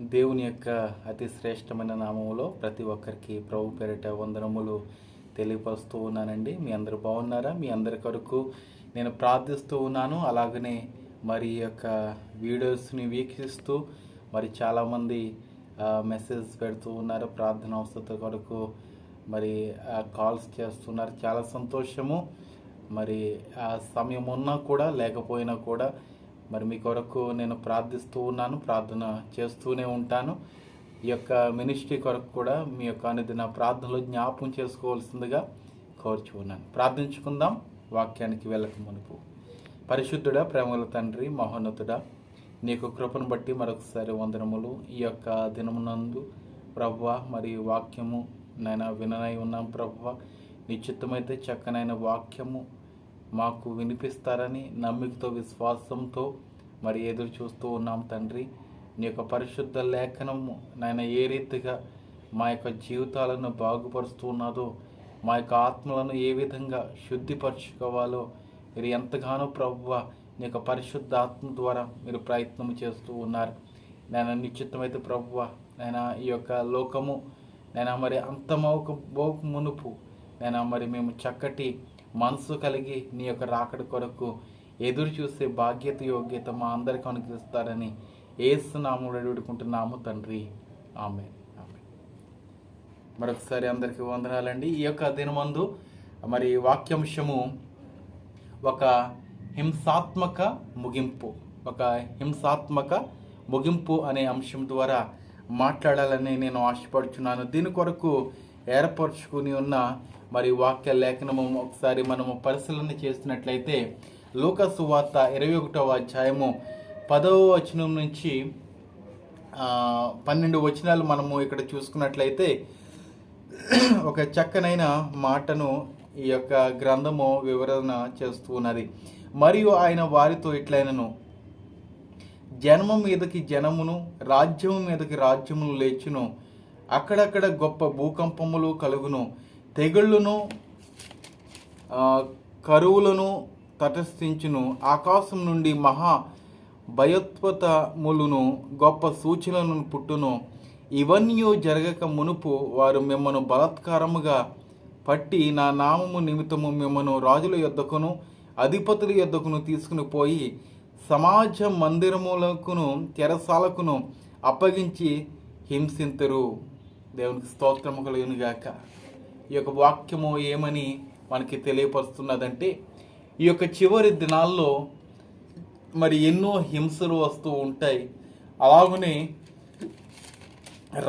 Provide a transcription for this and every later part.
దేవుని యొక్క అతి శ్రేష్టమైన నామములో ప్రతి ఒక్కరికి ప్రభు పేరిట వందనములు తెలియపరుస్తూ ఉన్నానండి. మీ అందరు బాగున్నారా? మీ అందరి కొరకు నేను ప్రార్థిస్తూ ఉన్నాను. అలాగనే మరి యొక్క వీడియోస్ని వీక్షిస్తూ మరి చాలామంది మెసేజ్ పెడుతూ ఉన్నారు. ప్రార్థన అవసరత కొరకు మరి ఆ, కాల్స్ చేస్తున్నారు. చాలా సంతోషము. మరి ఆ సమయం ఉన్నా కూడా లేకపోయినా కూడా మరి మీ కొరకు నేను ప్రార్థిస్తూ ఉన్నాను ప్రార్థన చేస్తూనే ఉంటాను. ఈ యొక్క మినిస్ట్రీ కొరకు కూడా మీ యొక్క అనుదిన ప్రార్థనలో జ్ఞాపం చేసుకోవాల్సిందిగా కోరుచు ఉన్నాను. ప్రార్థించుకుందాం వాక్యానికి వెళ్ళక మునుపు. పరిశుద్ధుడా ప్రేమల తండ్రి మహోన్నతుడా నీకు కృపను బట్టి మరొకసారి వందనములు. ఈ యొక్క దినమునందు ప్రవ్వ మరి వాక్యము నైనా విననై ఉన్నాం ప్రవ్వ. నిశ్చితమైతే చక్కనైన వాక్యము మాకు వినిపిస్తారని నమ్మికతో విశ్వాసంతో మరి ఎదురు చూస్తూ ఉన్నాం తండ్రి. నీ యొక్క పరిశుద్ధ లేఖనము నాయన ఏ రీతిగా మా యొక్క జీవితాలను బాగుపరుస్తూ ఉన్నదో మా యొక్క ఆత్మలను ఏ విధంగా శుద్ధిపరచుకోవాలో మీరు ఎంతగానో ప్రభువ నీ యొక్క పరిశుద్ధ ఆత్మ ద్వారా మీరు ప్రయత్నం చేస్తూ ఉన్నారు. నేను నిశ్చితమైతే ప్రభువ నేను ఈ యొక్క లోకము నేను మరి అంతమోక బోకు మునుపు నేను మరి మేము చక్కటి మనసు కలిగి నీ యొక్క రాకడ కొరకు ఎదురు చూసే బాధ్యత యోగ్యత మా అందరికీ అనుగ్రహిస్తారని ఏసునాముడు అడుగుకుంటున్నాము తండ్రి. ఆమె ఆమె మరొకసారి అందరికీ వందనాలండి. ఈ యొక్క దినమందు మరి వాక్యాంశము ఒక హింసాత్మక ముగింపు ఒక హింసాత్మక ముగింపు అనే అంశం ద్వారా మాట్లాడాలని నేను ఆశపడుచున్నాను. దీని కొరకు ఏర్పరచుకుని ఉన్న మరి వాక్య లేఖనము ఒకసారి మనము పరిశీలన చేస్తున్నట్లయితే లూకసు వార్త ఇరవై ఒకటవ అధ్యాయము పదవ వచనం నుంచి పన్నెండు వచనాలు మనము ఇక్కడ చూసుకున్నట్లయితే ఒక చక్కనైన మాటను ఈ యొక్క గ్రంథము వివరణ చేస్తూ ఉన్నది. మరియు ఆయన వారితో ఇట్లైనను జన్మం మీదకి జనమును రాజ్యము మీదకి రాజ్యమును లేచును అక్కడక్కడ గొప్ప భూకంపములు కలుగును. తెగుళ్ళును కరువులను తటస్థించును. ఆకాశం నుండి మహా భయోత్పతములను గొప్ప సూచనలను పుట్టును. ఇవన్నీ జరగక మునుపు వారు మిమ్మను బలాత్కారముగా పట్టి నా నామము నిమిత్తము మిమ్మను రాజుల యొద్దకును అధిపతుల యొద్దకును తీసుకుని పోయి సమాజ మందిరములకును తెరసాలకును అప్పగించి హింసింతురు. దేవునికి స్తోత్రము కలుగునుగాక. ఈ యొక్క వాక్యము ఏమని మనకి తెలియపరుస్తున్నదంటే ఈ యొక్క చివరి దినాల్లో మరి ఎన్నో హింసలు వస్తూ ఉంటాయి. అలాగనే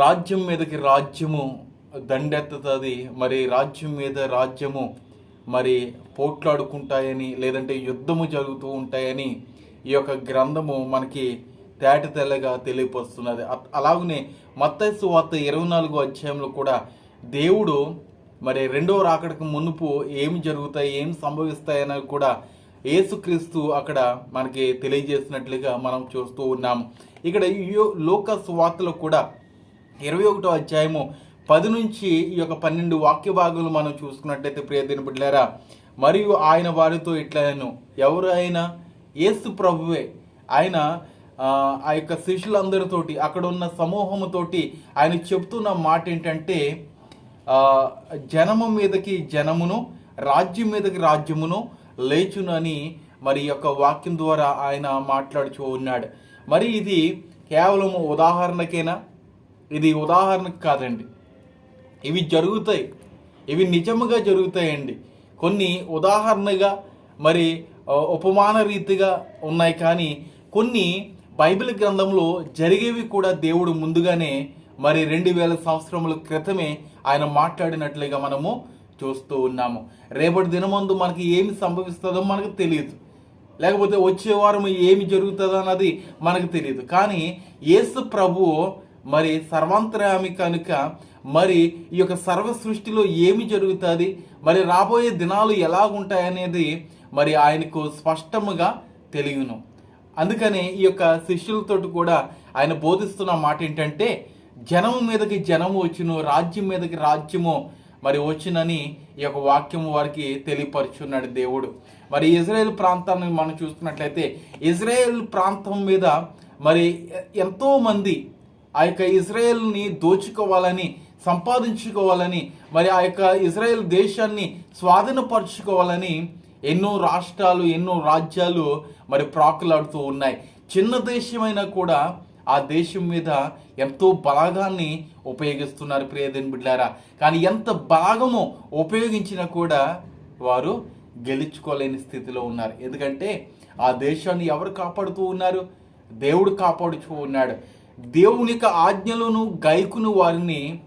రాజ్యం మీదకి రాజ్యము దండెత్తుతుంది మరి రాజ్యం మీద రాజ్యము మరి పోట్లాడుకుంటాయని లేదంటే యుద్ధము జరుగుతూ ఉంటాయని ఈ యొక్క గ్రంథము మనకి తేట తెల్లగా తెలియపరుస్తున్నది. అలాగనే మత్తైసు వార్త ఇరవై నాలుగో అధ్యాయంలో కూడా దేవుడు మరి రెండో రాకడకు మునుపు ఏం జరుగుతాయి ఏం సంభవిస్తాయని కూడా ఏసుక్రీస్తు అక్కడ మనకి తెలియజేసినట్లుగా మనం చూస్తూ ఉన్నాం. ఇక్కడ లోక సువార్తలో కూడా ఇరవై ఒకటో అధ్యాయము పది నుంచి ఈ యొక్క పన్నెండు వాక్య భాగాలు మనం చూసుకున్నట్లయితే ప్రియదిన బిడ్డలారా మరియు ఆయన వారితో ఇట్లను ఎవరు ఆయన యేసు ప్రభువే ఆయన ఆ, యొక్క శిష్యులందరితోటి అక్కడ ఉన్న సమూహముతోటి ఆయన చెప్తున్న మాట ఏంటంటే జనము మీదకి జనమును రాజ్యం మీదకి రాజ్యమును లేచునని మరి యొక్క వాక్యం ద్వారా ఆయన మాట్లాడుచూ ఉన్నాడు. మరి ఇది కేవలం ఉదాహరణకేనా? ఇది ఉదాహరణకు కాదండి. ఇవి జరుగుతాయి. ఇవి నిజముగా జరుగుతాయండి. కొన్ని ఉదాహరణగా మరి ఉపమాన రీతిగా ఉన్నాయి కానీ కొన్ని బైబిల్ గ్రంథంలో జరిగేవి కూడా దేవుడు ముందుగానే మరి రెండు వేల సంవత్సరముల క్రితమే ఆయన మాట్లాడినట్లుగా మనము చూస్తూ ఉన్నాము. రేపటి దినమందు మనకి ఏమి సంభవిస్తుందో మనకు తెలియదు. లేకపోతే వచ్చే వారం ఏమి జరుగుతుందో అన్నది మనకు తెలియదు. కానీ యేసు ప్రభువు మరి సర్వాంతరామి కనుక మరి ఈ యొక్క సర్వ సృష్టిలో ఏమి జరుగుతుంది మరి రాబోయే దినాలు ఎలా ఉంటాయనేది మరి ఆయనకు స్పష్టముగా తెలియను. అందుకని ఈ యొక్క శిష్యులతో కూడా ఆయన బోధిస్తున్న మాట ఏంటంటే జనం మీదకి జనం వచ్చును రాజ్యం మీదకి రాజ్యము మరి వచ్చినని ఈ యొక్క వాక్యం వారికి తెలియపరుచున్నాడు దేవుడు. మరి ఇజ్రాయెల్ ప్రాంతాన్ని మనం చూసుకున్నట్లయితే ఇజ్రాయెల్ ప్రాంతం మీద మరి ఎంతోమంది ఆ యొక్క ఇజ్రాయెల్ని దోచుకోవాలని సంపాదించుకోవాలని మరి ఆ యొక్క ఇజ్రాయెల్ దేశాన్ని స్వాధీనపరచుకోవాలని ఎన్నో రాష్ట్రాలు ఎన్నో రాజ్యాలు మరి ప్రాకులాడుతూ ఉన్నాయి. చిన్న దేశమైనా కూడా ఆ దేశం మీద ఎంతో బలాగాన్ని ఉపయోగిస్తున్నారు ప్రియదేని బిడ్డారా కానీ ఎంత బలాగమో ఉపయోగించినా కూడా వారు గెలుచుకోలేని స్థితిలో ఉన్నారు. ఎందుకంటే ఆ దేశాన్ని ఎవరు కాపాడుతూ ఉన్నారు? దేవుడు కాపాడుతూ ఉన్నాడు. దేవుని యొక్క ఆజ్ఞలను గైకును వారిని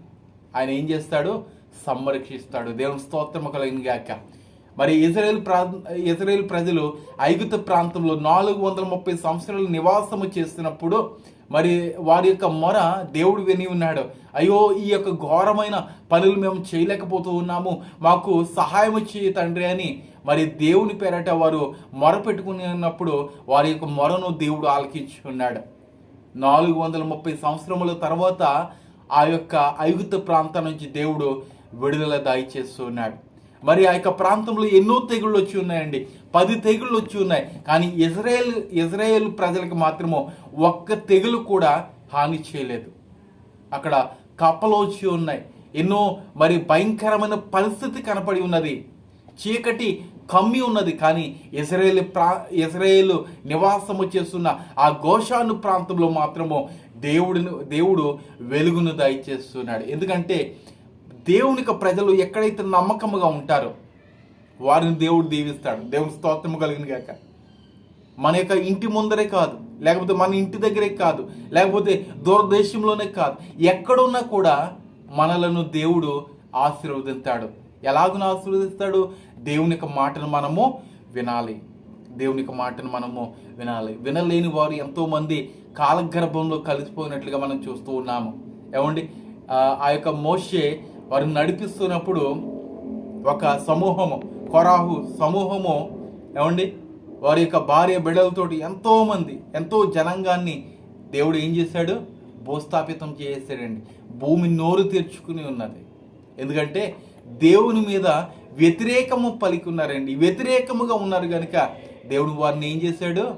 ఆయన ఏం చేస్తాడు? సంరక్షిస్తాడు. దేవుని స్తోత్రము కలిగిన గాక. మరి ఇజ్రాయెల్ ప్రా ఇజ్రాయెల్ ప్రజలు ఐగుప్తు ప్రాంతంలో నాలుగు వందల ముప్పై సంవత్సరాలు నివాసము చేస్తున్నప్పుడు మరి వారి యొక్క మొర దేవుడు విని ఉన్నాడు. అయ్యో ఈ యొక్క ఘోరమైన పనులు మేము చేయలేకపోతూ ఉన్నాము. మాకు సహాయం చేయ తండ్రి అని మరి దేవుని పేరట వారు మొర పెట్టుకుని ఉన్నప్పుడు వారి యొక్క మొరను దేవుడు ఆలకించి ఉన్నాడు. నాలుగు వందల ముప్పై సంవత్సరముల తర్వాత ఆ యొక్క ఐగుప్తు ప్రాంతం నుంచి దేవుడు విడుదల దాయి చేస్తున్నాడు మరి ఆ యొక్క ప్రాంతంలో ఎన్నో తెగుళ్ళు వచ్చి ఉన్నాయండి. పది తెగుళ్ళు వచ్చి ఉన్నాయి. కానీ ఇజ్రాయెల్ ఇజ్రాయెల్ ప్రజలకు మాత్రము ఒక్క తెగులు కూడా హాని చేయలేదు. అక్కడ కప్పలు వచ్చి ఉన్నాయి. ఎన్నో మరి భయంకరమైన పరిస్థితి కనపడి ఉన్నది. చీకటి కమ్మి ఉన్నది. కానీ ఇజ్రాయేల్ ప్రా ఇజ్రాయేల్ నివాసము చేస్తున్న ఆ గోషాను ప్రాంతంలో మాత్రము దేవుడిని దేవుడు వెలుగును దయచేస్తున్నాడు. ఎందుకంటే దేవునికి ప్రజలు ఎక్కడైతే నమ్మకముగా ఉంటారో వారిని దేవుడు దీవిస్తాడు. దేవుని స్తోత్రము కలిగిన గాక. మన యొక్క ఇంటి ముందరే కాదు లేకపోతే మన ఇంటి దగ్గరే కాదు లేకపోతే దూరదేశంలోనే కాదు ఎక్కడున్నా కూడా మనలను దేవుడు ఆశీర్వదిస్తాడు. ఎలాగున ఆశీర్వదిస్తాడు? దేవుని యొక్క మాటను మనము వినాలి. దేవుని యొక్క మాటను మనము వినాలి. వినలేని వారు ఎంతోమంది కాలగర్భంలో కలిసిపోయినట్లుగా మనం చూస్తూ ఉన్నాము. ఏమండి? ఆ ఆ యొక్క మోషే వారిని నడిపిస్తున్నప్పుడు ఒక సమూహము కొరాహు సమూహము ఏమండి? వారి యొక్క భార్య బిడలతోటి ఎంతోమంది ఎంతో జనాంగాన్ని దేవుడు ఏం చేశాడు? భూస్థాపితం చేసాడండి భూమి నోరు తెరుచుకుని ఉన్నది. ఎందుకంటే దేవుని మీద వ్యతిరేకము పలికున్నారండి వ్యతిరేకముగా ఉన్నారు కనుక దేవుడు వారిని ఏం చేశాడు?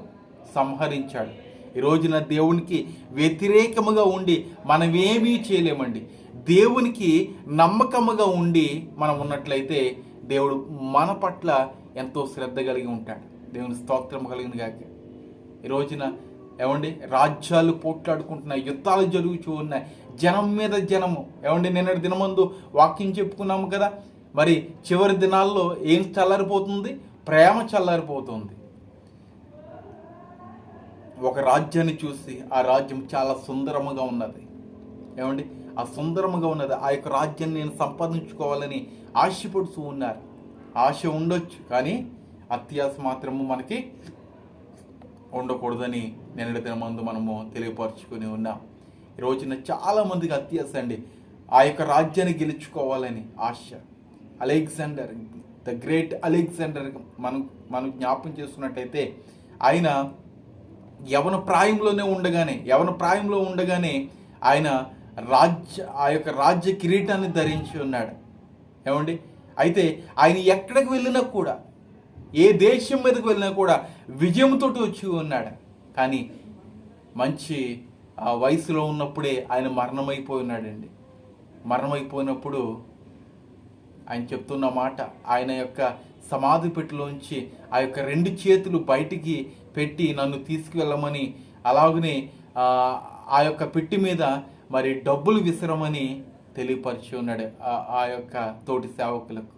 సంహరించాడు. ఈ రోజున దేవునికి వ్యతిరేకముగా ఉండి మనం ఏమీ చేయలేమండి. దేవునికి నమ్మకముగా ఉండి మనం ఉన్నట్లయితే దేవుడు మన పట్ల ఎంతో శ్రద్ధ కలిగి ఉంటాడు. దేవుని స్తోత్రం కలిగిన గాక. ఈ రోజున ఏమండి? రాజ్యాలు పోట్లాడుకుంటున్నాయి యుద్ధాలు జరుగుతూ ఉన్నాయి. జనం మీద జనము. ఏమండి? నిన్నటి దినమందు వాక్యం చెప్పుకున్నాము కదా. మరి చివరి దినాల్లో ఏం చల్లారిపోతుంది? ప్రేమ చల్లారిపోతుంది. ఒక రాజ్యాన్ని చూసి ఆ రాజ్యం చాలా సుందరముగా ఉన్నది. ఏమండి? ఆ సుందరముగా ఉన్నది. ఆ యొక్క రాజ్యాన్ని నేను సంపాదించుకోవాలని ఆశపడుతూ ఉన్నారు. ఆశ ఉండొచ్చు కానీ అత్యాశ మాత్రము మనకి ఉండకూడదని నిన్నటి దినమందు మనము తెలియపరుచుకుని ఉన్నాం. ఈ రోజున చాలామందికి అత్యాస అండి. ఆ యొక్క రాజ్యాన్ని గెలుచుకోవాలని ఆశ. అలెగ్జాండర్ ద గ్రేట్ అలెగ్జాండర్ మనం మనం జ్ఞాపం చేసుకున్నట్టయితే ఆయన యవన ప్రాయంలోనే ఉండగానే యవన ప్రాయంలో ఉండగానే ఆయన రాజ్య ఆ యొక్క రాజ్య కిరీటాన్ని ధరించి ఉన్నాడు. ఏమండి? అయితే ఆయన ఎక్కడికి వెళ్ళినా కూడా ఏ దేశం మీదకి వెళ్ళినా కూడా విజయంతో వచ్చి ఉన్నాడు. కానీ మంచి వయసులో ఉన్నప్పుడే ఆయన మరణమైపోయి ఉన్నాడండి. మరణమైపోయినప్పుడు ఆయన చెప్తున్న మాట ఆయన యొక్క సమాధి పెట్టిలోంచి ఆ యొక్క రెండు చేతులు బయటికి పెట్టి నన్ను తీసుకువెళ్ళమని అలాగనే ఆ, యొక్క పెట్టి మీద మరి డబ్బులు విసరమని తెలియపరిచి ఉన్నాడు ఆ- యొక్క తోటి సేవకులకు.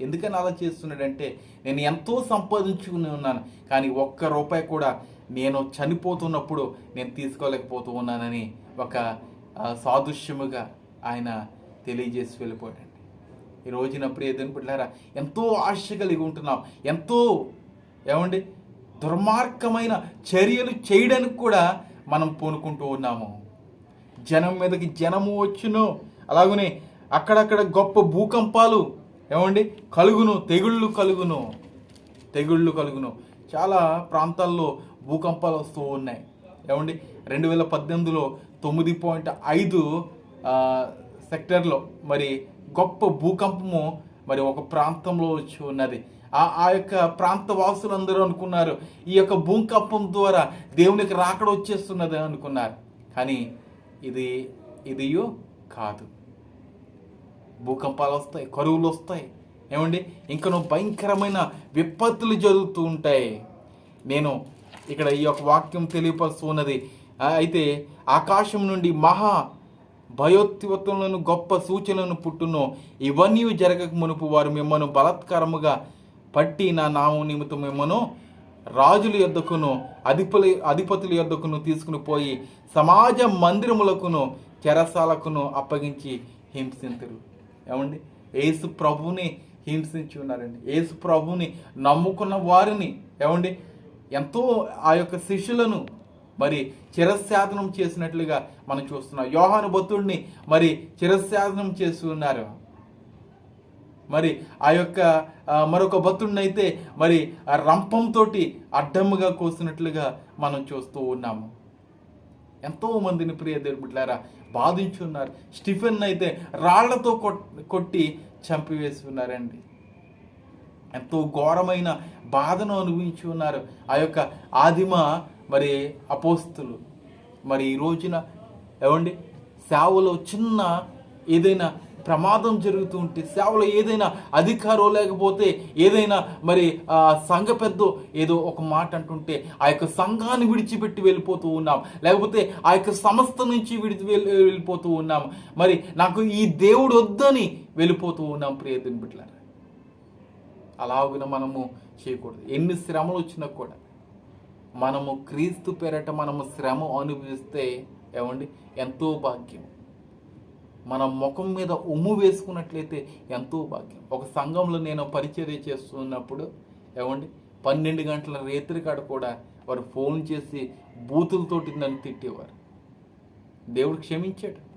ఎందుకని అలా చేస్తున్నాడంటే నేను ఎంతో సంపాదించుకుని ఉన్నాను కానీ ఒక్క రూపాయి కూడా నేను చనిపోతున్నప్పుడు నేను తీసుకోలేకపోతూ ఉన్నానని ఒక సాదృశ్యముగా ఆయన తెలియజేసి వెళ్ళిపోయాడండి. ఈ రోజున ప్రియదని బిడ్డారా ఎంతో ఆశ కలిగి ఉంటున్నాం ఎంతో ఏమండి? దుర్మార్గమైన చర్యలు చేయడానికి కూడా మనం పూనుకుంటూ ఉన్నాము. జనం మీదకి జనము వచ్చును. అలాగనే అక్కడక్కడ గొప్ప భూకంపాలు ఏమండి? కలుగును తెగుళ్ళు కలుగును. తెగుళ్ళు కలుగును. చాలా ప్రాంతాల్లో భూకంపాలు వస్తూ ఉన్నాయి. ఏమండి? రెండు వేల పద్దెనిమిదిలో తొమ్మిది పాయింట్ ఐదు సెక్టర్లో మరి గొప్ప భూకంపము మరి ఒక ప్రాంతంలో వచ్చి ఉన్నది. ఆ ఆ యొక్క ప్రాంత వాసులందరూ అనుకున్నారు. ఈ యొక్క భూకంపం ద్వారా దేవునికి రాకడ వచ్చేస్తున్నది అనుకున్నారు. కానీ ఇది ఇదియో కాదు. భూకంపాలు వస్తాయి కరువులు వస్తాయి. ఏమండి? ఇంకనో భయంకరమైన విపత్తులు జరుగుతూ ఉంటాయి. నేను ఇక్కడ ఈ యొక్క వాక్యం తెలియపరుస్తూ ఉన్నది అయితే ఆకాశం నుండి మహా భయోత్వతులను గొప్ప సూచనలను పుట్టును. ఇవన్నీ జరగక మునుపు వారు మిమ్మల్ని బలాత్కారముగా పట్టి నా నామం నిమిత్తం రాజుల యొద్దకును అధిపల అధిపతుల యొద్దకును తీసుకుని పోయి సమాజ మందిరములకును చెరసాలకును అప్పగించి హింసింతురు. ఏమండి? యేసు ప్రభువుని హింసించి ఉన్నారండి. యేసు ప్రభువుని నమ్ముకున్న వారిని ఏమండి? ఎంతో ఆ యొక్క శిష్యులను మరి చిరశాసనం చేసినట్లుగా మనం చూస్తున్నాం. యోహాను భక్తుడిని మరి చిరశాసనం చేస్తున్నారు మరి ఆ యొక్క మరొక భక్తుడినైతే అయితే మరి ఆ రంపంతో అడ్డముగా కోసినట్లుగా మనం చూస్తూ ఉన్నాము. ఎంతో మందిని ప్రియ దేవుట్లారా బాధించున్నారు స్టిఫెన్ అయితే రాళ్ళతో కొట్టి చంపివేసి ఉన్నారండి. ఎంతో ఘోరమైన బాధను అనుభవించి ఉన్నారు. ఆ యొక్క ఆదిమ మరి అపోస్తులు. మరి ఈ రోజున ఏమండి? సేవలో చిన్న ఏదైనా ప్రమాదం జరుగుతూ ఉంటే సేవలో ఏదైనా అధికారో లేకపోతే ఏదైనా మరి సంఘ పెద్ద ఏదో ఒక మాట అంటుంటే ఆ యొక్క సంఘాన్ని విడిచిపెట్టి వెళ్ళిపోతూ ఉన్నాం. లేకపోతే ఆ యొక్క సంస్థ నుంచి విడిచి వెళ్ళిపోతూ ఉన్నాం. మరి నాకు ఈ దేవుడు వద్దని వెళ్ళిపోతూ ఉన్నాం ప్రియతిని బిడ్డలారా. అలాగున మనము చేయకూడదు. ఎన్ని శ్రమలు వచ్చినా కూడా మనము క్రీస్తు పేరట మనము శ్రమ అనుభవిస్తే ఏమండి? ఎంతో భాగ్యం మన ముఖం మీద ఉమ్ము వేసుకున్నట్లయితే ఎంతో భాగ్యం. ఒక సంఘంలో నేను పరిచర్య చేస్తున్నప్పుడు ఏమండి పన్నెండు గంటల రేత్రి కాడ కూడా వారు ఫోన్ చేసి బూతులతోటి నన్ను తిట్టేవారు. దేవుడు క్షమించాడు.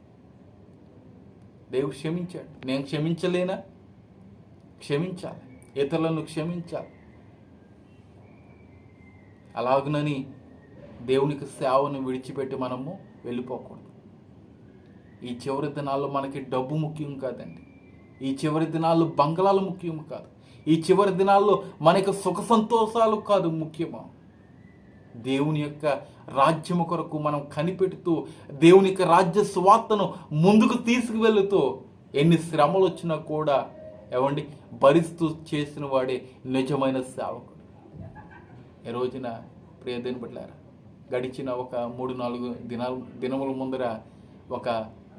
దేవుడు క్షమించాడు. నేను క్షమించలేనా? క్షమించాలి. ఇతరులను క్షమించాలి. అలాగునని దేవునికి సేవను విడిచిపెట్టి మనము వెళ్ళిపోకూడదు. ఈ చివరి దినాల్లో మనకి డబ్బు ముఖ్యం కాదండి. ఈ చివరి దినాల్లో బంగళాలు ముఖ్యం కాదు. ఈ చివరి దినాల్లో మనకి సుఖ సంతోషాలు కాదు ముఖ్యమా? దేవుని యొక్క రాజ్యము కొరకు మనం కనిపెడుతూ దేవుని యొక్క రాజ్య స్వార్థను ముందుకు తీసుకువెళ్తూ ఎన్ని శ్రమలు వచ్చినా కూడా ఏమండి భరిస్తూ చేసిన వాడే నిజమైన సేవకుడు. ఈ రోజున ప్రియదేని బిడ్డారా గడిచిన ఒక మూడు నాలుగు దినాలు దినముల ముందర ఒక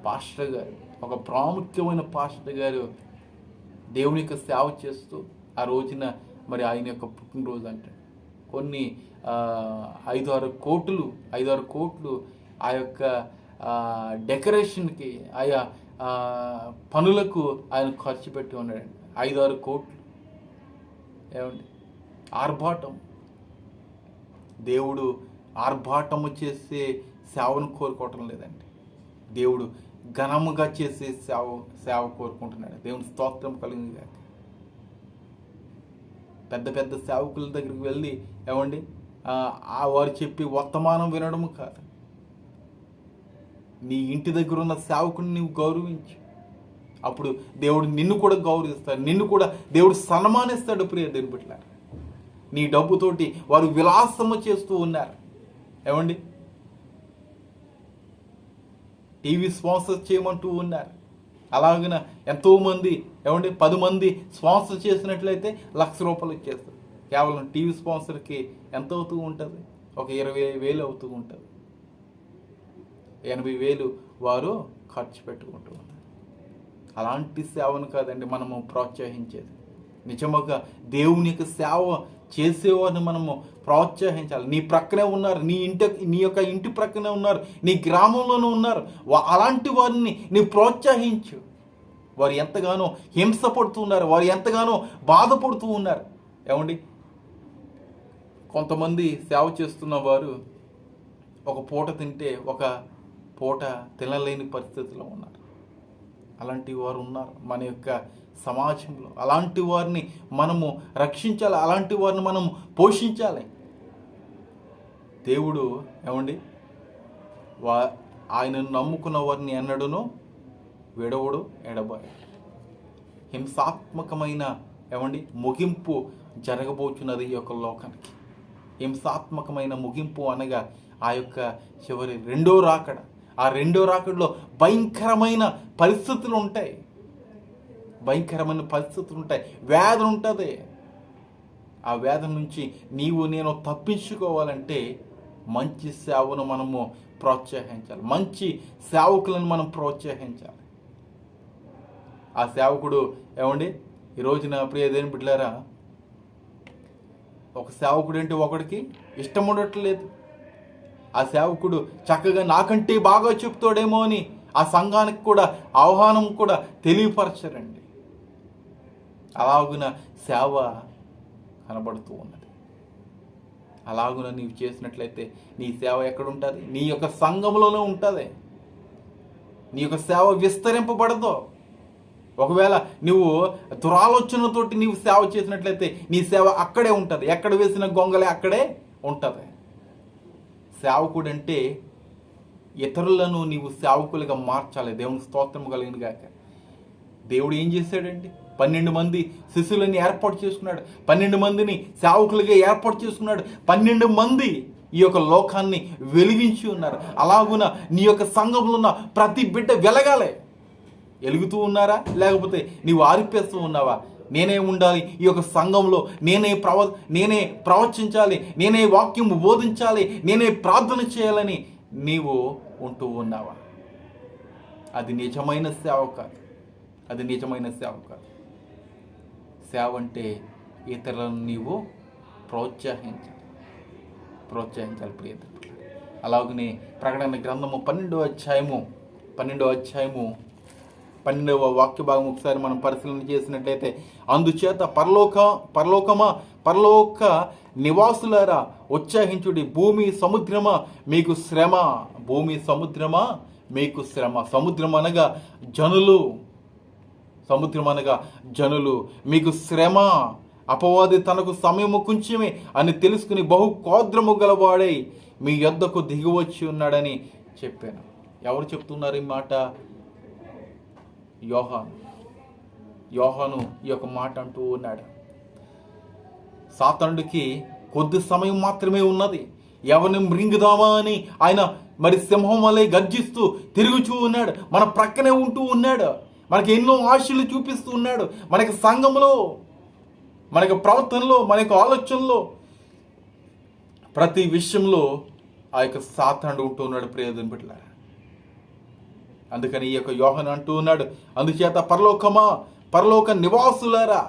పాస్టర్ గారు ఒక ప్రాముఖ్యమైన పాస్టర్ గారు దేవుని యొక్క సేవ చేస్తూ ఆ రోజున మరి ఆయన యొక్క పుట్టినరోజు అంటే కొన్ని ఐదు ఆరు కోట్లు ఐదు ఆరు కోట్లు ఆ యొక్క డెకరేషన్కి ఆయా పనులకు ఆయన ఖర్చు పెట్టి ఉన్నాడండి. ఐదు ఆరు కోట్లు. ఏమండి? ఆర్భాటం. దేవుడు ఆర్భాటము చేసే సేవను కోరుకోవటం లేదండి. దేవుడు ఘనముగా చేసే సేవ సేవ కోరుకుంటున్నాడు. దేవుని స్తోత్రం కలిగింది కాక పెద్ద పెద్ద సేవకుల దగ్గరికి వెళ్ళి ఏమండి? ఆ, వారు చెప్పి వర్తమానం వినడం కాదు. నీ ఇంటి దగ్గర ఉన్న సేవకుని నువ్వు గౌరవించు. అప్పుడు దేవుడు నిన్ను కూడా గౌరవిస్తాడు. నిన్ను కూడా దేవుడు సన్మానిస్తాడు ప్రియ దేని నీ డబ్బుతోటి వారు విలాసము చేస్తూ ఉన్నారు. ఏమండి? టీవీ స్పాన్సర్ చేయమంటూ ఉన్నారు. అలాగిన ఎంతోమంది ఏమండి పది మంది స్పాన్సర్ చేసినట్లయితే లక్ష రూపాయలు ఇచ్చేస్తారు. కేవలం టీవీ స్పాన్సర్కి ఎంత అవుతూ ఉంటుంది? ఒక ఇరవై వేలు అవుతూ ఉంటుంది. ఎనభై వేలు వారు ఖర్చు పెట్టుకుంటూ ఉన్నారు అలాంటి సేవను కాదండి మనము ప్రోత్సహించేది. నిజముగా దేవుని యొక్క సేవ చేసేవారిని మనము ప్రోత్సహించాలి. నీ ప్రక్కనే ఉన్నారు నీ ఇంటి నీ యొక్క ఇంటి ప్రక్కనే ఉన్నారు నీ గ్రామంలోనూ ఉన్నారు. అలాంటి వారిని నీ ప్రోత్సహించు. వారు ఎంతగానో హింస పడుతూ ఉన్నారు వారు ఎంతగానో బాధపడుతూ ఉన్నారు. ఏమండి? కొంతమంది సేవ చేస్తున్న వారు ఒక పూట తింటే ఒక పూట తినలేని పరిస్థితిలో ఉన్నారు. అలాంటి వారు ఉన్నారు. మన యొక్క సమాజంలో అలాంటి వారిని మనము రక్షించాలి అలాంటి వారిని మనం పోషించాలి. దేవుడు ఏమండి? వా ఆయనను నమ్ముకున్న వారిని ఎన్నడూను విడవడు ఎడబాయి హింసాత్మకమైన ఏమండి? ముగింపు జరగబోతున్నది ఈ యొక్క లోకానికి. హింసాత్మకమైన ముగింపు అనగా ఆ యొక్క చివరి రెండో రాకడ. ఆ రెండో రాకడలో భయంకరమైన పరిస్థితులు ఉంటాయి. భయంకరమైన పరిస్థితులు ఉంటాయి. వ్యాధి ఉంటుంది. ఆ వ్యాధి నుంచి నీవు నేను తప్పించుకోవాలంటే మంచి సేవను మనము ప్రోత్సహించాలి. మంచి సేవకులను మనం ప్రోత్సహించాలి. ఆ సేవకుడు ఏమండి? ఈరోజు నా ప్రియదేని బిడ్డారా ఒక సేవకుడు అంటే ఒకడికి ఇష్టం ఉండట్లేదు. ఆ సేవకుడు చక్కగా నాకంటే బాగా చెప్తాడేమో అని ఆ సంఘానికి కూడా ఆహ్వానం కూడా తెలియపరచరండి అలాగున సేవ కనబడుతూ ఉన్నది. అలాగున నీవు చేసినట్లయితే నీ సేవ ఎక్కడ ఉంటుంది నీ యొక్క సంఘంలోనే ఉంటుంది. నీ యొక్క సేవ విస్తరింపబడదు. ఒకవేళ నువ్వు దురాలోచనతోటి నీవు సేవ చేసినట్లయితే నీ సేవ అక్కడే ఉంటుంది. ఎక్కడ వేసిన గొంగలే అక్కడే ఉంటుంది. సేవకుడు అంటే ఇతరులను నీవు సేవకులుగా మార్చాలి. దేవుని స్తోత్రం కలిగిన దేవుడు ఏం చేశాడండి? పన్నెండు మంది శిష్యులని ఏర్పాటు చేసుకున్నాడు. పన్నెండు మందిని సేవకులుగా ఏర్పాటు చేసుకున్నాడు. పన్నెండు మంది ఈ యొక్క లోకాన్ని వెలిగించి ఉన్నారు. అలాగున నీ యొక్క సంఘంలో ఉన్న ప్రతి బిడ్డ వెలగాలి. వెలుగుతూ ఉన్నారా? లేకపోతే నీవు ఆరిపేస్తూ ఉన్నావా? నేనే ఉండాలి ఈ యొక్క సంఘంలో. నేనే ప్రవ నేనే ప్రవచించాలి. నేనే వాక్యం బోధించాలి. నేనే ప్రార్థన చేయాలని నీవు ఉంటూ ఉన్నావా? అది నిజమైన సేవ కాదు. అది నిజమైన సేవ కాదు. సేవ అంటే ఇతరులను నీవు ప్రోత్సహించాలి ప్రోత్సహించాలి ప్రియత అలాగనే ప్రకటన గ్రంథము పన్నెండో అధ్యాయము పన్నెండో అధ్యాయము పన్నెండవ వాక్య భాగం ఒకసారి మనం పరిశీలన చేసినట్లయితే అందుచేత పరలోక పరలోకమా పరలోక నివాసులారా ఉత్సాహించుడి భూమి సముద్రమా మీకు శ్రమ. భూమి సముద్రమా మీకు శ్రమ. సముద్రం అనగా జనులు. సముద్రం అనగా జనులు మీకు శ్రమ అపవాది తనకు సమయము కొంచెమే అని తెలుసుకుని బహు కోద్రము గలవాడై మీ యొద్దకు దిగివచ్చి ఉన్నాడని చెప్పాను. ఎవరు చెప్తున్నారు ఈ మాట? యోహాను. యోహాను ఈ యొక్క మాట అంటూ ఉన్నాడు. సాతనుడికి కొద్ది సమయం మాత్రమే ఉన్నది. ఎవరిని మృంగుదామా అని ఆయన మరి సింహం వలె గర్జిస్తూ తిరుగుచూ ఉన్నాడు. మన ప్రక్కనే ఉంటూ ఉన్నాడు. మనకి ఎన్నో ఆశలు చూపిస్తూ ఉన్నాడు. మనకి సంఘంలో మనకి ప్రవర్తనలో మన యొక్క ఆలోచనలో ప్రతి విషయంలో ఆ యొక్క సాతానుడు ఉంటూ ఉన్నాడు ప్రియదని బిడ్డలారా అందుకని ఈ యొక్క యోహన్ అంటూ ఉన్నాడు అందుచేత పరలోకమా పరలోక నివాసులారా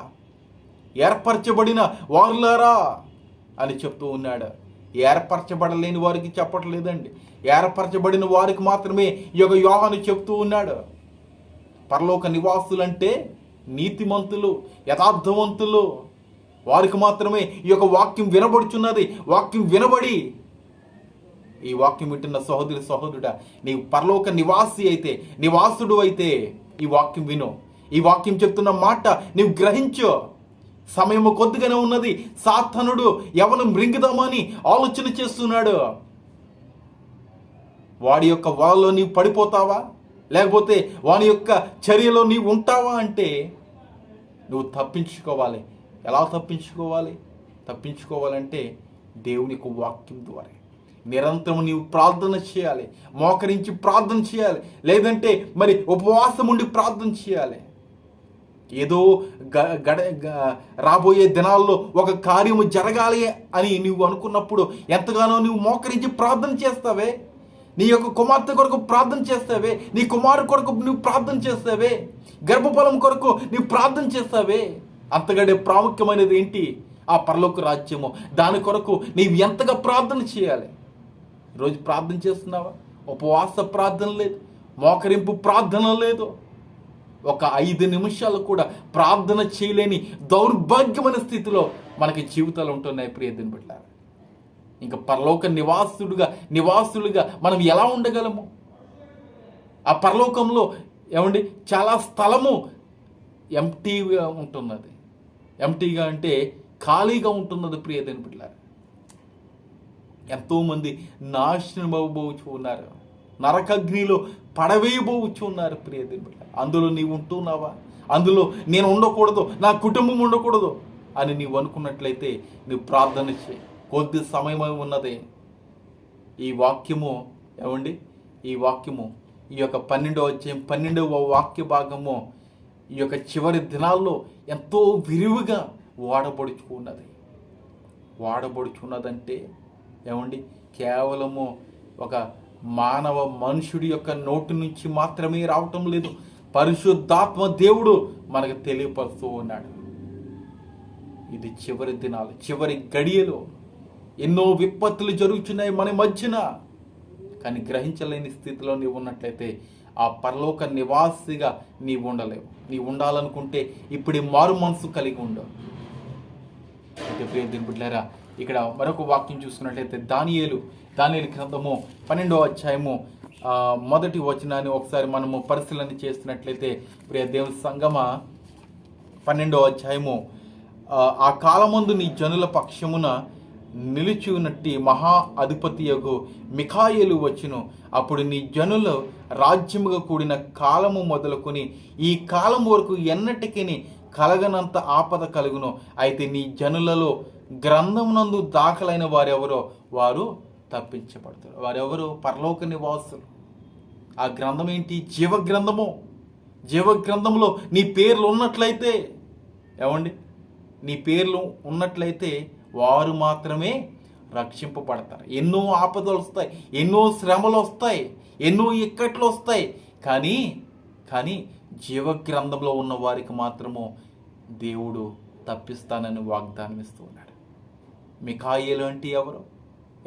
ఏర్పరచబడిన వారులారా అని చెప్తూ ఉన్నాడు. ఏర్పరచబడలేని వారికి చెప్పట్లేదండి. ఏర్పరచబడిన వారికి మాత్రమే ఈ యొక్క యోహాను చెప్తూ ఉన్నాడు. పరలోక నివాసులంటే నీతిమంతులు యథార్థవంతులు. వారికి మాత్రమే ఈ యొక్క వాక్యం వినబడుచున్నది. వాక్యం వినబడి ఈ వాక్యం వింటున్న సహోదరి సహోదరుడా నీవు పరలోక నివాసి అయితే నివాసుడు అయితే ఈ వాక్యం విను. ఈ వాక్యం చెప్తున్న మాట నీవు గ్రహించు. సమయము కొద్దిగానే ఉన్నది. సాధనుడు ఎవరు మృంగిదామని ఆలోచన చేస్తున్నాడు. వాడి యొక్క వాళ్ళలో నీవు పడిపోతావా? లేకపోతే వాని యొక్క చర్యలో నీవు ఉంటావా అంటే నువ్వు తప్పించుకోవాలి. ఎలా తప్పించుకోవాలి? తప్పించుకోవాలంటే దేవుని యొక్క వాక్యం ద్వారా. నిరంతరం నీవు ప్రార్థన చేయాలి. మోకరించి ప్రార్థన చేయాలి. లేదంటే మరి ఉపవాసం ఉండి ప్రార్థన చేయాలి. ఏదో గ గడ రాబోయే దినాల్లో ఒక కార్యము జరగాలి అని నువ్వు అనుకున్నప్పుడు ఎంతగానో నువ్వు మోకరించి ప్రార్థన చేస్తావే? నీ యొక్క కుమార్తె కొరకు ప్రార్థన చేస్తావే. నీ కుమారు కొరకు నువ్వు ప్రార్థన చేస్తావే. గర్భఫలం కొరకు నువ్వు ప్రార్థన చేస్తావే. అంతకంటే ప్రాముఖ్యమైనది ఏంటి? ఆ పరలోక రాజ్యము. దాని కొరకు నీవు ఎంతగా ప్రార్థన చేయాలి? ఈరోజు ప్రార్థన చేస్తున్నావా? ఉపవాస ప్రార్థన లేదు. మోకరింపు ప్రార్థన లేదు. ఒక ఐదు నిమిషాలు కూడా ప్రార్థన చేయలేని దౌర్భాగ్యమైన స్థితిలో మనకి జీవితాలు ఉంటున్నాయి ప్రియదని బిడ్డారు ఇంకా పరలోక నివాసుడుగా నివాసులుగా మనం ఎలా ఉండగలము? ఆ పరలోకంలో ఏమండి? చాలా స్థలము ఎంటీగా ఉంటున్నది. ఎంటీగా అంటే ఖాళీగా ఉంటున్నది ప్రియదని బిడ్డ ఎంతోమంది నాశనం అవ్వబోచు ఉన్నారు నరకగ్నిలో పడవేయబోవచ్చు ఉన్నారు ప్రియదని దేవుడు అందులో నీవు ఉంటున్నావా? అందులో నేను ఉండకూడదు నా కుటుంబం ఉండకూడదు అని నీవు అనుకున్నట్లయితే నువ్వు ప్రార్థన చేయి. కొద్ది సమయమై ఉన్నది. ఈ వాక్యము ఏమండి? ఈ వాక్యము ఈ యొక్క పన్నెండవ అధ్యాయం పన్నెండవ వాక్య భాగము ఈ యొక్క చివరి దినాల్లో ఎంతో విరివిగా వాడబడుచుకున్నది. వాడబడుచున్నదంటే ఏమండి? కేవలము ఒక మానవ మనుషుడి యొక్క నోటి నుంచి మాత్రమే రావటం లేదు. పరిశుద్ధాత్మ దేవుడు మనకు తెలియపరుస్తూ ఉన్నాడు. ఇది చివరి దినాలు చివరి గడియలో ఎన్నో విపత్తులు జరుగుతున్నాయి మన మధ్యన. కానీ గ్రహించలేని స్థితిలో నీవు ఉన్నట్లయితే ఆ పరలోక నివాసిగా నీవు ఉండలేవు. నీవు ఉండాలనుకుంటే ఇప్పుడే మారు మనసు కలిగి ఉండవు అయితే ప్రియ దీని ఇక్కడ మరొక వాక్యం చూసుకున్నట్లయితే దానియేలు దానియేలు గ్రంథము పన్నెండో అధ్యాయము మొదటి వచనాన్ని ఒకసారి మనము పరిశీలన చేస్తున్నట్లయితే ప్రియ దేవుని సంగమ పన్నెండో అధ్యాయము ఆ, ఆ కాలమందు నీ జనుల పక్షమున నిలిచి ఉన్నట్టి మహా అధిపతియగు మిఖాయేలు వచ్చును. అప్పుడు నీ జనులు రాజ్యముగా కూడిన కాలము మొదలుకొని ఈ కాలం వరకు ఎన్నటికీ కలగనంత ఆపద కలుగును. అయితే నీ జనులలో గ్రంథమునందు దాఖలైన వారెవరో వారు తప్పించబడతారు. వారెవరు? పరలోక నివాసులు. ఆ గ్రంథం ఏంటి జీవ గ్రంథము జీవ గ్రంథంలో నీ పేర్లు ఉన్నట్లయితే ఏమండి? నీ పేర్లు ఉన్నట్లయితే వారు మాత్రమే రక్షింపబడతారు. ఎన్నో ఆపదలు వస్తాయి ఎన్నో శ్రమలు వస్తాయి ఎన్నో ఇక్కట్లు వస్తాయి. కానీ కానీ జీవగ్రంథంలో ఉన్న వారికి మాత్రము దేవుడు తప్పిస్తానని వాగ్దానం ఇస్తూ ఉన్నాడు. మికాయేలు అంటే ఎవరు?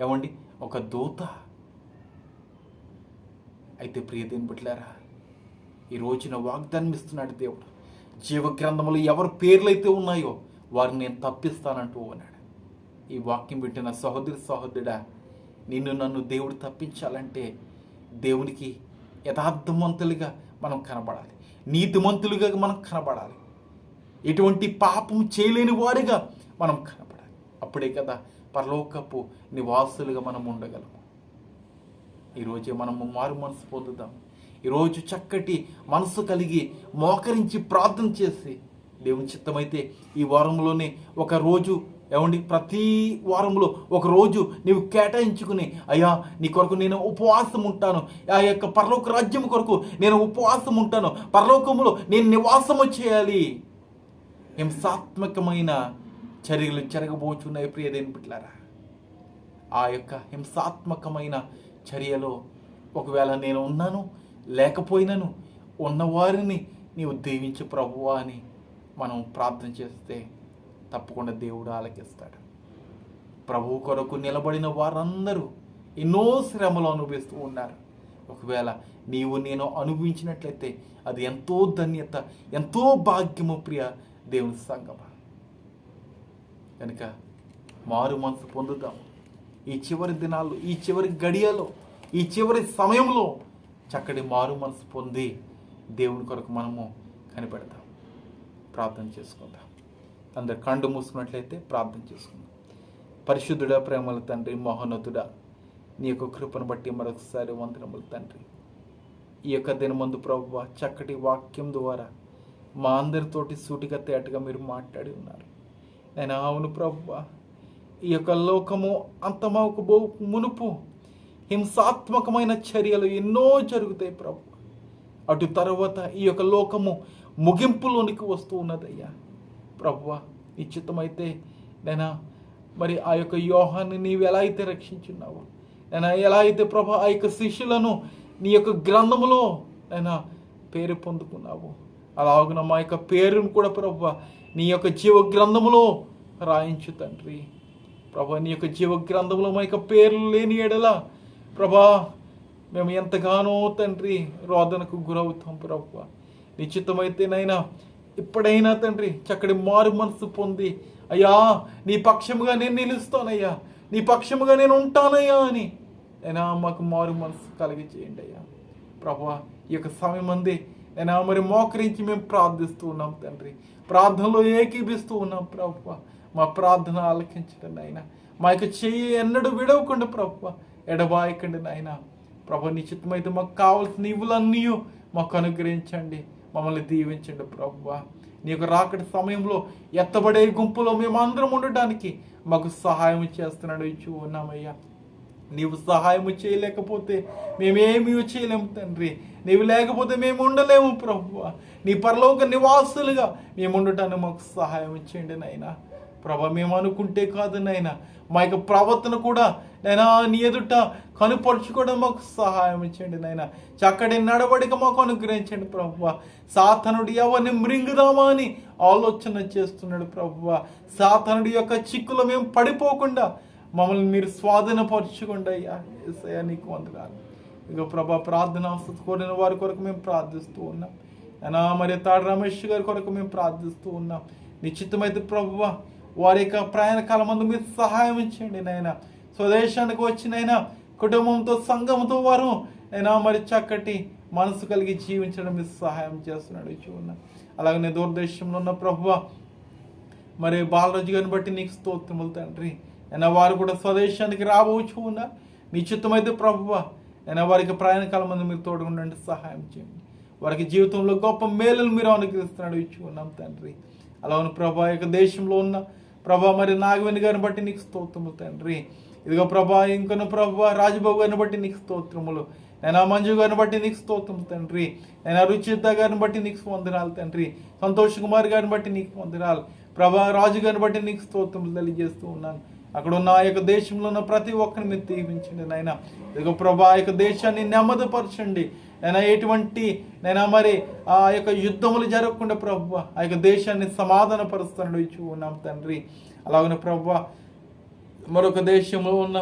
ఏమండి? ఒక దూత. అయితే ప్రియదేని బిడ్డలారా ఈ రోజున వాగ్దానం ఇస్తున్నాడు దేవుడు. జీవ గ్రంథంలో ఎవరి పేర్లైతే ఉన్నాయో వారిని నేను తప్పిస్తానంటూ ఉన్నాడు. ఈ వాక్యం పెట్టిన సహోదరి సహోదరుడా నిన్ను నన్ను దేవుడు తప్పించాలంటే దేవునికి యథార్థవంతులుగా మనం కనబడాలి. నీతిమంతులుగా మనం కనబడాలి. ఎటువంటి పాపం చేయలేని వారిగా మనం కనబడాలి. అప్పుడే కదా పరలోకపు నివాసులుగా మనం ఉండగలము. ఈరోజే మనము మారు మనసు పొందుదాం. ఈరోజు చక్కటి మనసు కలిగి మోకరించి ప్రార్థన చేసి దేవుని చిత్తమైతే ఈ వారంలోనే ఒక రోజు ఏమండి? ప్రతి వారంలో ఒకరోజు నీవు కేటాయించుకుని అయ్యా నీ కొరకు నేను ఉపవాసం ఉంటాను. ఆ యొక్క పరలోక రాజ్యం కొరకు నేను ఉపవాసం ఉంటాను. పరలోకములో నేను నివాసము చేయాలి. హింసాత్మకమైన చర్యలు జరగబోచున్నాయి ప్రియదేని బిడ్డలారా. ఆ యొక్క హింసాత్మకమైన చర్యలో ఒకవేళ నేను ఉన్నాను లేకపోయినాను ఉన్నవారిని నీవు దీవించు ప్రభువా అని మనం ప్రార్థన చేస్తే తప్పకుండా దేవుడు ఆలకిస్తాడు. ప్రభువు కొరకు నిలబడిన వారందరూ ఎన్నో శ్రమలు అనుభవిస్తూ ఉన్నారు. ఒకవేళ నీవు నేను అనుభవించినట్లయితే అది ఎంతో ధన్యత ఎంతో భాగ్యము ప్రియ దేవుని సంగమ. కనుక మారు మనసు పొందుదాం. ఈ చివరి దినాల్లో ఈ చివరి గడియలో ఈ చివరి సమయంలో చక్కటి మారు మనసు పొంది దేవుని కొరకు మనము కనిపెడతాం. ప్రార్థన చేసుకుందాం. అందరు కండు మూసుకున్నట్లయితే ప్రార్థన చేసుకుందాం. పరిశుద్ధుడ ప్రేమల తండ్రి మహోన్నతుడా నీ యొక్క కృపను బట్టి మరొకసారి వందనములు తండ్రి. ఈ యొక్క దినమందు ప్రభు చక్కటి వాక్యం ద్వారా మా అందరితోటి సూటిగా తేటగా మీరు మాట్లాడి ఉన్నారు. నేను అవును ప్రభు ఈ యొక్క లోకము అంతమకు బో మునుపు హింసాత్మకమైన చర్యలు ఎన్నో జరుగుతాయి ప్రభు అటు తర్వాత ఈ యొక్క లోకము ముగింపులోనికి వస్తూ ఉన్నదయ్యా. ప్రభువ నిశ్చితమైతే నేను మరి ఆ యొక్క యోహాన్ని నీవు ఎలా అయితే రక్షించున్నావు నేను ఎలా అయితే ప్రభా ఆ యొక్క శిష్యులను నీ యొక్క గ్రంథములో నేను పేరు పొందుకున్నావు అలాగున మా యొక్క పేరును కూడా ప్రభు నీ యొక్క జీవ గ్రంథములో రాయించు తండ్రి. ప్రభా నీ యొక్క జీవ గ్రంథంలో మా యొక్క పేర్లు లేని ఎడల ప్రభా మేము ఎంతగానో తండ్రి రోదనకు గురవుతాం ప్రభు నిశ్చితమైతే నైనా ఇప్పుడైనా తండ్రి చక్కటి మారు మనసు పొంది అయ్యా నీ పక్షముగా నేను నిలుస్తానయ్యా నీ పక్షముగా నేను ఉంటానయ్యా అని అయినా మాకు మారు మనసు కలిగి చేయండి అయ్యా. ప్రభా ఈ యొక్క సమయం అంది. అయినా మరి మోకరించి మేము ప్రార్థిస్తూ ఉన్నాం తండ్రి. ప్రార్థనలో ఏకీభిస్తూ ఉన్నాం ప్రభు. మా ప్రార్థన ఆలకించండి నాయన. మా యొక్క చెయ్యి ఎన్నడూ విడవకుండా ప్రభు ఎడబాయకండి నాయన. ప్రభు నిశ్చితమైతే మాకు కావాల్సిన ఇవులన్నీ మాకు అనుగ్రహించండి. మమ్మల్ని దీవించండి ప్రభు నీ యొక్క రాకటి సమయంలో ఎత్తబడే గుంపులో మేము అందరం ఉండడానికి మాకు సహాయం చేస్తున్నాడు. ఇచ్చు ఉన్నామయ్యా. నీవు సహాయం చేయలేకపోతే మేమేమీ చేయలేము తండ్రి. నీవు లేకపోతే మేము ఉండలేము ప్రభు నీ పరలోక నివాసులుగా మేము ఉండటానికి మాకు సహాయం చేయండి నాయనా. ప్రభ మేము అనుకుంటే కాదు నాయనా. మా యొక్క ప్రవర్తన కూడా నైనా నీ ఎదుట కనుపరుచుకోవడం మాకు సహాయం ఇచ్చండి నాయన. చక్కటి నడవడిక మాకు అనుగ్రహించండి ప్రభు. సాతనుడు ఎవరిని మృంగుదామా అని ఆలోచన చేస్తున్నాడు ప్రభు. సాతనుడి యొక్క చిక్కులో మేము పడిపోకుండా మమ్మల్ని మీరు స్వాధీనపరచుకోండి అయ్యా. ఏసయ్యా నీకు వందనాలు. ఇక ప్రభా ప్రార్థన కోరిన వారి కొరకు మేము ప్రార్థిస్తూ ఉన్నాం. అయినా మరి తాడు రమేష్ గారి కొరకు మేము ప్రార్థిస్తూ ఉన్నాం. నిశ్చితమైతే ప్రభువ వారి యొక్క ప్రయాణ కాలం మందు మీరు సహాయం ఇచ్చండి నాయన. స్వదేశానికి వచ్చినైనా కుటుంబంతో సంఘంతో వారు అయినా మరి చక్కటి మనసు కలిగి జీవించడం మీరు సహాయం చేస్తున్నాడు ఇచ్చి అలాగనే దూరదేశంలో ఉన్న ప్రభువ మరి బాలరాజు గారిని బట్టి నీకు స్తోత్రములు తండ్రి. అయినా వారు కూడా స్వదేశానికి రాబోచు ఉన్నా నిశ్చితమైతే ప్రభువ అయినా వారికి ప్రయాణ కాలం మంది మీరు తోడుకుండండి సహాయం చేయండి. వారికి జీవితంలో గొప్ప మేలులు మీరు అనుగ్రహిస్తున్నాడు ఇచ్చుకున్నాం తండ్రి. అలా ఉన్న ప్రభా యొక్క దేశంలో ఉన్న ప్రభా మరి నాగవేణి గారిని బట్టి నీకు స్తోత్రములు తండ్రి. ఇదిగో ప్రభా ఇంకొన ప్రభా రాజబాబు గారిని బట్టి నీకు స్తోత్రములు. నేను మంజు గారిని బట్టి నీకు స్తోత్రము తండ్రి. నేను రుచిత గారిని బట్టి నీకు పొందరాలు తండ్రి. సంతోష్ కుమార్ గారిని బట్టి నీకు పొందరాలు ప్రభా రాజు గారిని బట్టి నీకు స్తోత్రములు తెలియజేస్తూ ఉన్నాను. అక్కడ ఉన్న ఆ యొక్క దేశంలో ఉన్న ప్రతి ఒక్కరిని మీరు దీవించండి నాయన. ఇదిగో ప్రభా ఆ యొక్క దేశాన్ని నెమ్మదిపరచండి. నేను ఎటువంటి నేను మరి ఆ యొక్క యుద్ధములు జరగకుండా ప్రభు ఆ యొక్క దేశాన్ని సమాధాన పరుస్తాను ఇచ్చి ఉన్నాం తండ్రి. అలాగనే ప్రభు మరొక దేశంలో ఉన్న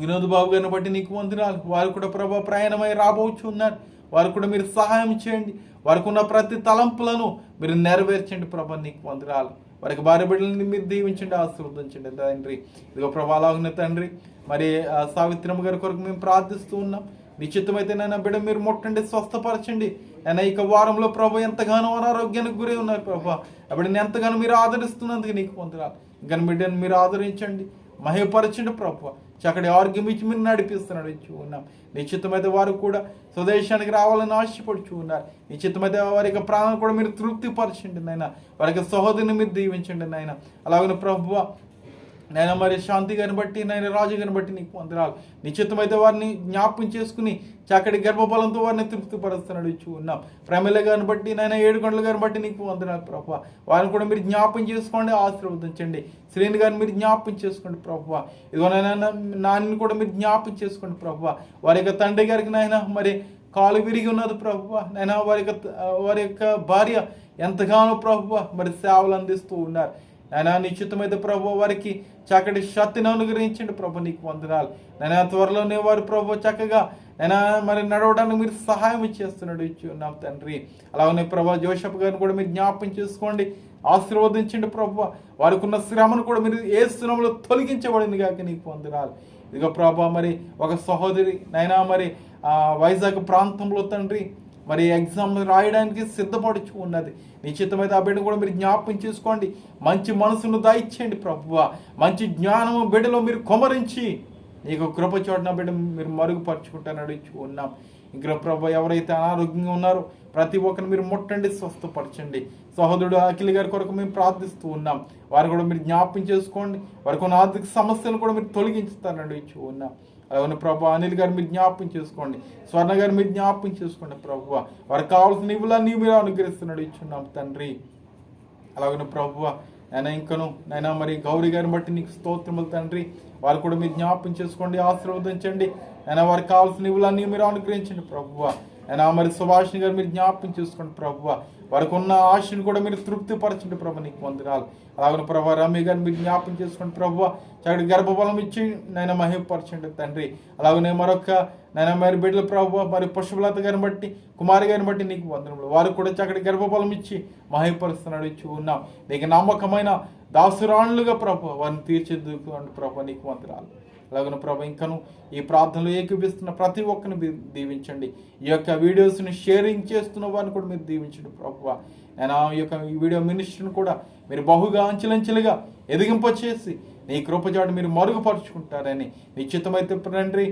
వినోద్ బాబు గారిని బట్టి నీకు వందనాలు. వారు కూడా ప్రభా ప్రయాణమై రాబోచు ఉన్నారు వారు కూడా మీరు సహాయం చేయండి. వారికి ఉన్న ప్రతి తలంపులను మీరు నెరవేర్చండి ప్రభా నీకు వందనాలు. వారికి భార్య బిడ్డలని మీరు దీవించండి ఆశీర్వదించండి తండ్రి. ఇదిగో ప్రభా అలాగనే తండ్రి మరి సావిత్రమ్మ గారి కొరకు మేము ప్రార్థిస్తూ ఉన్నాం. నిశ్చితమైతే నైనా బిడ్డ మీరు ముట్టండి స్వస్థపరచండి. అయినా ఇక వారంలో ప్రభు ఎంతగానో అనారోగ్యానికి గురి ఉన్నారు ప్రభు. అప్పుడు ఎంతగానో మీరు ఆదరిస్తున్నందుకు నీకు పొందరాలు ఇంకా బిడ్డను మీరు ఆదరించండి. మహిపరచండి ప్రభు. చక్కటి ఆరోగ్యం ఇచ్చి మీరు నడిపిస్తున్నాడు. ఇచ్చి ఉన్నాం. నిశ్చితమైతే వారు కూడా స్వదేశానికి రావాలని ఆశపడుచు ఉన్నారు. నిశ్చితమైతే వారి యొక్క ప్రాణం కూడా మీరు తృప్తిపరచండి నాయన. వారి యొక్క సహోదరిని మీరు దీవించండి నాయన. అలాగే ప్రభువ నేను మరి శాంతి గారిని బట్టి నేను రాజు గారిని బట్టి నీకు వందనాలు. నిశ్చితమైతే వారిని జ్ఞాపకం చేసుకుని చక్కటి గర్భఫలంతో వారిని తృప్తిపరుస్తున్నాడు ఇచ్చి ఉన్నాం. ప్రమిల గారిని బట్టి నేను ఏడుకొండల గారిని బట్టి నీకు వందనాలు ప్రభు. వారిని కూడా మీరు జ్ఞాపకం చేసుకోండి ఆశీర్వదించండి. శ్రేణి గారిని మీరు జ్ఞాపకం చేసుకోండి ప్రభు. ఇదిగో నాయన నాన్నని కూడా మీరు జ్ఞాపకం చేసుకోండి ప్రభు. వారి యొక్క తండ్రి గారికి నాయన మరి కాలు విరిగి ఉన్నది ప్రభు. నైనా వారి యొక్క వారి యొక్క భార్య ఎంతగానో ప్రభు మరి సేవలు అందిస్తూ ఉన్నారు. నాయన నిశ్చితమైన ప్రభు వారికి చక్కటి శక్తిని అనుగ్రహించండి. ప్రభు నీకు వందనాలు. నైనా త్వరలోనే వారు ప్రభు చక్కగా నైనా మరి నడవడానికి మీరు సహాయం చేస్తున్నాడు ఇచ్చున్నాం తండ్రి. అలాగనే ప్రభా జోషప్ గారిని కూడా మీరు జ్ఞాపకం చేసుకోండి. ఆశీర్వదించండి ప్రభు. వారికి ఉన్న శ్రమను కూడా మీరు ఏ శ్రమలో తొలగించబడింది కాక నీకు వందనాలు. ఇదిగో ప్రభా మరి ఒక సహోదరి నైనా మరి వైజాగ్ ప్రాంతంలో తండ్రి మరి ఎగ్జామ్ రాయడానికి సిద్ధపడుచు ఉన్నది. నిశ్చితమైతే ఆ బిడ్డ కూడా మీరు జ్ఞాపకం చేసుకోండి. మంచి మనసును దాయిచ్చేయండి ప్రభువ. మంచి జ్ఞానము బిడ్డలో మీరు కొమరించి నీకు కృప చోటన బిడ్డ మీరు మరుగుపరుచుకుంటాను అడిగి ఉన్నాం. ఇంకా ప్రభు ఎవరైతే అనారోగ్యంగా ఉన్నారో ప్రతి ఒక్కరిని మీరు ముట్టండి స్వస్థపరచండి. సహోదరుడు అఖిల్ గారి కొరకు మేము ప్రార్థిస్తూ ఉన్నాం. వారు కూడా మీరు జ్ఞాపకం చేసుకోండి. వారికి ఉన్న ఆర్థిక సమస్యలు కూడా మీరు తొలగించుతారని ఇచ్చి ఉన్నాం. అవును ప్రభు అనిల్ గారు మీరు జ్ఞాపకం చేసుకోండి. స్వర్ణ గారు మీరు జ్ఞాపకం చేసుకోండి ప్రభు. వారికి కావాల్సిన ఇవ్వాలని మీరు అనుగ్రహిస్తున్నాడు. ఇచ్చున్నాం తండ్రి. అలాగే ప్రభు నేను ఇంకను నైనా మరి గౌరీ గారిని బట్టి నీకు స్తోత్రములు తండ్రి. వారు కూడా మీరు జ్ఞాపకం చేసుకోండి ఆశీర్వదించండి. అయినా వారికి కావాల్సిన ఇవ్వాలని మీరు అనుగ్రహించండి ప్రభువ అయినా మరి సుభాషిణి గారు మీరు జ్ఞాపకం చేసుకోండి ప్రభువ వారికి ఉన్న ఆశను కూడా మీరు తృప్తిపరచండి ప్రభు నీకు వందనాలు. అలాగే ప్రభా రమ్య గారిని మీరు జ్ఞాపం చేసుకోండి ప్రభు చక్కటి గర్భఫలం ఇచ్చి నేను మహిమపరచండి తండ్రి. అలాగనే మరొక నేను మరి బిడ్డల ప్రభు మరి పుష్పలత గారిని బట్టి కుమారి గారిని బట్టి నీకు వందనములు. వారికి కూడా చక్కటి గర్భఫలం ఇచ్చి మహిమపరుస్తున్నాడు ఇచ్చి ఉన్నాం నీకు నమ్మకమైన దాసురాణులుగా ప్రభు వారిని తీర్చిదిద్దుకోండి ప్రభు నీకు వందనాలు. అలాగే ప్రభు ఇంకను ఈ ప్రార్థనలు ఏకీపిస్తున్న ప్రతి ఒక్కరిని మీరు దీవించండి. ఈ యొక్క వీడియోస్ని షేరింగ్ చేస్తున్న వారిని కూడా మీరు దీవించండి ప్రభువ నేను ఈ యొక్క ఈ వీడియో మినిస్టర్ని కూడా మీరు బహుగా అంచెలంచెలుగా ఎదిగింపచేసి నీ కృపజాడు మీరు మరుగుపరుచుకుంటారని నిశ్చితమైతే తండ్రి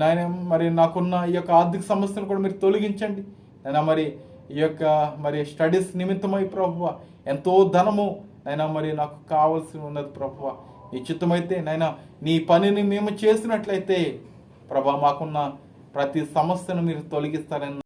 నాయన మరి నాకున్న ఈ యొక్క ఆర్థిక సమస్యను కూడా మీరు తొలగించండి. నేను మరి ఈ యొక్క మరి స్టడీస్ నిమిత్తమై ప్రభువ ఎంతో ధనము అయినా మరి నాకు కావాల్సి ఉన్నది ప్రభువ నీ చిత్తమైతే నాయన నీ పనిని మేము చేసినట్లయితే ప్రభా మాకున్న ప్రతి సమస్యను మీరు తొలగిస్తారని